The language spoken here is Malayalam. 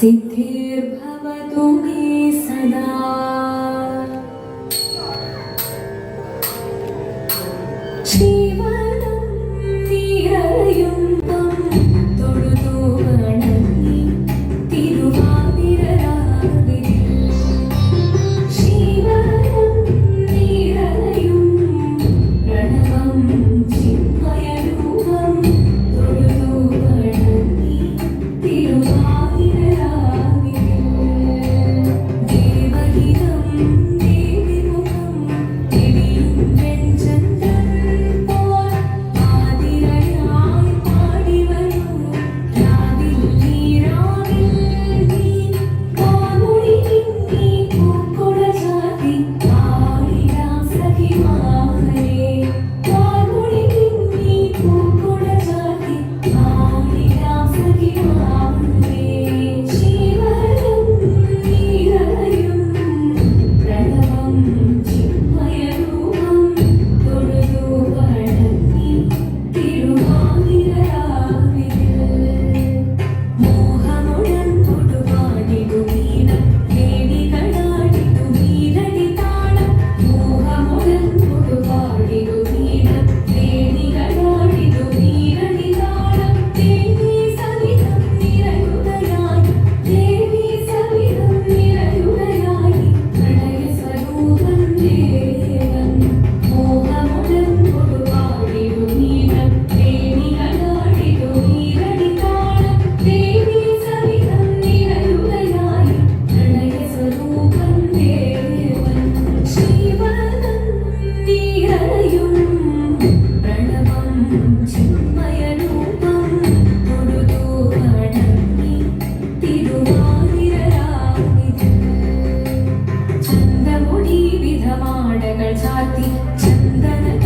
सिद्धिर्भवतु मे सदा शिव മാടകൾ ചാർത്തി ചന്ദന